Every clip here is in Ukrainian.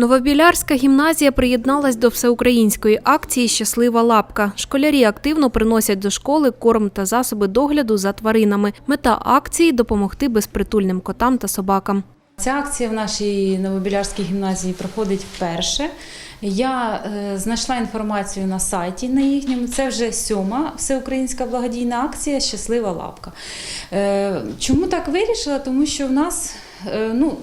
Новобілярська гімназія приєдналась до всеукраїнської акції Щаслива лапка. Школярі активно приносять до школи корм та засоби догляду за тваринами. Мета акції допомогти безпритульним котам та собакам. Ця акція в нашій Новобілярській гімназії проходить вперше. Я е, знайшла інформацію на сайті на їхньому. Це вже сьома всеукраїнська благодійна акція Щаслива лапка. Е, чому так вирішила? Тому що в нас, е, ну,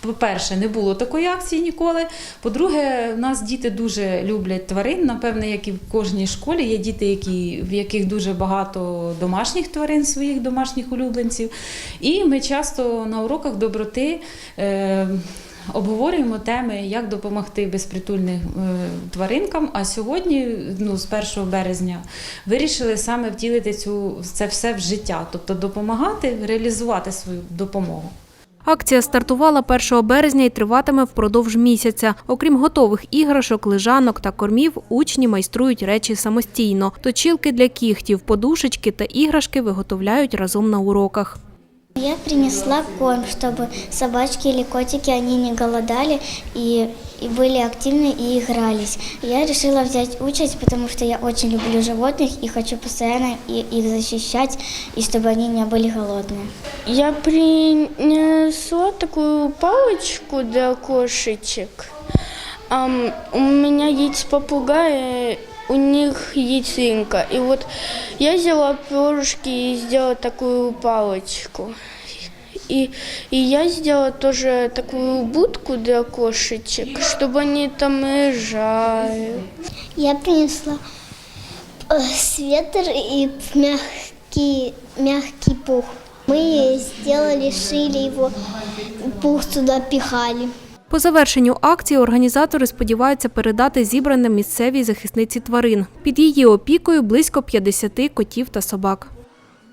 по-перше, не було такої акції ніколи. По-друге, в нас діти дуже люблять тварин. Напевне, як і в кожній школі є діти, які, в яких дуже багато домашніх тварин, своїх домашніх улюбленців. І ми часто на уроках доброти. Е, Обговорюємо теми, як допомогти безпритульним е, тваринкам. А сьогодні, ну з 1 березня, вирішили саме втілити цю це все в життя, тобто допомагати реалізувати свою допомогу. Акція стартувала 1 березня і триватиме впродовж місяця. Окрім готових іграшок, лежанок та кормів, учні майструють речі самостійно. Точілки для кігтів, подушечки та іграшки виготовляють разом на уроках. Я принесла корм, щоб собачки или котики, они не голодали и, и были активны и игрались. Я решила взять участь, потому что я очень люблю животных и хочу постоянно их защищать, и чтобы они не были голодные. Я принесла такую палочку для кошечек. Ам, у меня есть попугаи, у них яйцинка. И вот я взяла перышки и сделала такую палочку. И, и я сделала тоже такую будку для кошечек, чтобы они там лежали. Я принесла э, свитер и мягкий, мягкий пух. Мы сделали, шили его, пух туда пихали. По завершенню акції організатори сподіваються передати зібране місцевій захисниці тварин. Під її опікою близько 50 котів та собак.